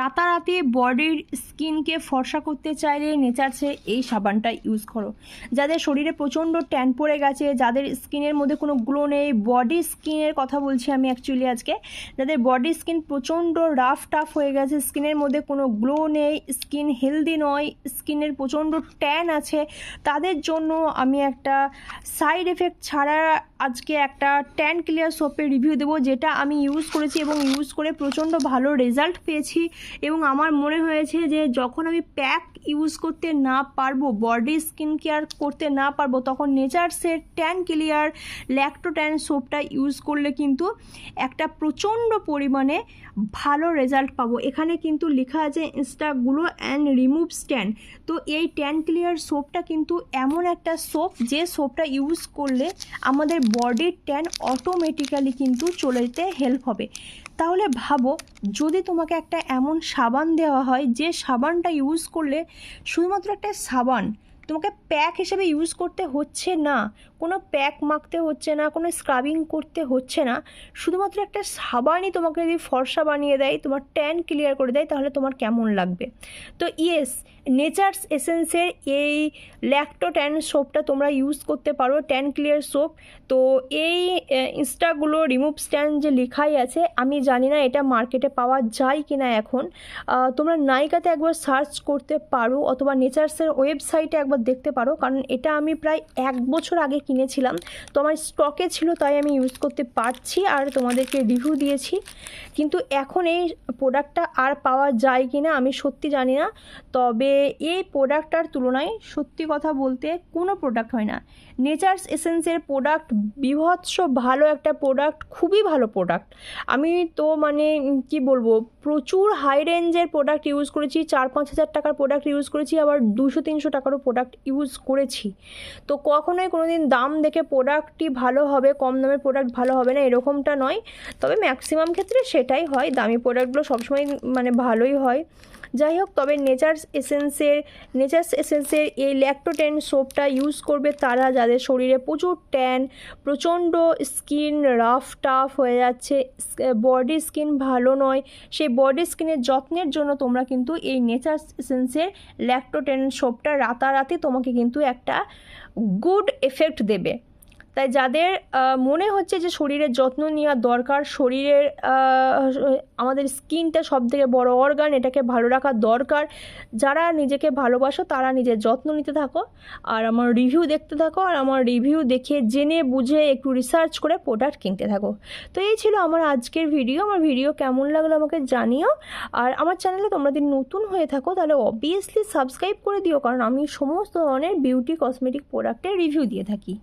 রাতারাতি বডির স্কিনকে ফর্সা করতে চাইলে নেচারসে এই সাবানটা ইউজ করো। যাদের শরীরে প্রচণ্ড ট্যান পড়ে গেছে, যাদের স্কিনের মধ্যে কোনো গ্লো নেই, বডি স্কিনের কথা বলছি আমি অ্যাকচুয়ালি আজকে, যাদের বডি স্কিন প্রচণ্ড রাফ টাফ হয়ে গেছে, স্কিনের মধ্যে কোনো গ্লো নেই, স্কিন হেলদি নয়, স্কিনের প্রচণ্ড ট্যান আছে, তাদের জন্য আমি একটা সাইড এফেক্ট ছাড়া আজকে একটা ট্যান ক্লিয়ার সোপের রিভিউ দেবো, যেটা আমি ইউজ করেছি এবং ইউজ করে প্রচণ্ড ভালো রেজাল্ট পেয়েছি। এবং আমার মনে হয়েছে যে যখন আমি প্যাক ইউজ করতে না পারব বডি স্কিন কেয়ার করতে না পারব, তখন নেচারসের ট্যান ক্লিয়ার ল্যাক্টো ট্যান সোপটা ইউজ করলে কিন্তু একটা প্রচণ্ড পরিমাণে ভালো রেজাল্ট পাবো। এখানে কিন্তু লেখা আছে ইনস্টাগুলো অ্যান্ড রিমুভ স্ট্যান্ড তো এই ট্যান ক্লিয়ার সোপটা কিন্তু এমন একটা সোপ যে সোপটা ইউজ করলে আমাদের বডির ট্যান অটোমেটিক্যালি কিন্তু চলে যেতে হেল্প হবে। তাহলে ভাবো, যদি তোমাকে একটা এমন সাবান দেওয়া হয়, যে সাবানটা ইউজ করলে শুধুমাত্র একটা সাবান তোমাকে প্যাক হিসেবে ইউজ করতে হচ্ছে না। কোনো প্যাক মাখতে হচ্ছে না, কোনো স্ক্রাবিং করতে হচ্ছে না। শুধুমাত্র একটা সাবানই তোমাকে যদি ফর্সা বানিয়ে দেয়, তোমার ট্যান ক্লিয়ার করে দেয়, তাহলে তোমার কেমন লাগবে? তো ইয়েস নেচার্স এসেন্সের এই ল্যাক্টো ট্যান সোপটা তোমরা ইউজ করতে পারো ট্যান ক্লিয়ার সোপ তো এই ইনস্টাগুলো রিমুভ স্ট্যান্ড যে লেখাই আছে, আমি জানি না এটা মার্কেটে পাওয়া যায় কি না এখন তোমরা নাইকাতে একবার সার্চ করতে পারো, অথবা নেচার্সের ওয়েবসাইটে একবার দেখতে পারো। কারণ এটা আমি প্রায় এক বছর আগে কিনেছিলাম। তো আমার স্টকে ছিল, তাই আমি ইউজ করতে পারছি আর তোমাদেরকে রিভিউ দিয়েছি। কিন্তু এখন এই প্রোডাক্টটা আর পাওয়া যায় কি না আমি সত্যি জানি না। তবে এই প্রোডাক্টটার তুলনায় সত্যি কথা বলতে কোনো প্রোডাক্ট হয় না। নেচার্স এসেন্সের প্রোডাক্ট বিভৎস ভালো একটা প্রোডাক্ট খুবই ভালো প্রোডাক্ট আমি তো মানে কি বলব, প্রচুর হাই রেঞ্জের প্রোডাক্ট ইউজ করেছি। চার পাঁচ হাজার টাকার প্রোডাক্ট ইউজ করেছি, আবার দুশো তিনশো টাকারও প্রোডাক্ট ইউজ করেছি। তো কখনোই কোনো দিন দাম দেখে প্রোডাক্টটি ভালো হবে, কম দামের প্রোডাক্ট ভালো হবে না, এরকমটা নয়। তবে ম্যাক্সিমাম ক্ষেত্রে সেটাই হয়। দামি প্রোডাক্টগুলো সবসময় মানে ভালোই হয়। যাই হোক, তবে নেচার্স এসেন্সের নেচার্স এসেন্সের এই ল্যাক্টোটেন সোপটা ইউজ করবে তারা, যাদের শরীরে প্রচুর ট্যান, প্রচণ্ড স্কিন রাফ টাফ হয়ে যাচ্ছে। বডি স্কিন ভালো নয়। সেই বডি স্কিনের যত্নের জন্য তোমরা কিন্তু এই নেচার্স এসেন্সের ল্যাক্টোটেন সোপটা রাতারাতি তোমাকে কিন্তু একটা গুড এফেক্ট দেবে। তাই যাদের মনে হচ্ছে যে শরীরের যত্ন নেওয়া দরকার, শরীরের আমাদের স্কিনটা সব থেকে বড় অর্গান এটাকে ভালো রাখা দরকার। যারা নিজেকে ভালোবাসো, তারা নিজের যত্ন নিতে থাকো। আর আমার রিভিউ দেখতে থাকো, আর আমার রিভিউ দেখে জেনে বুঝে একটু রিসার্চ করে প্রোডাক্ট কিনতে থাকো। তো এই ছিল আমার আজকের ভিডিও আমার ভিডিও কেমন লাগল আমাকে জানিও। আর আমার চ্যানেলে তোমরা যদি নতুন হয়ে থাকো, তাহলে অবভিয়াসলি সাবস্ক্রাইব করে দিও। কারণ আমি সমস্ত ধরনের বিউটি কসমেটিক প্রোডাক্টের রিভিউ দিয়ে থাকি।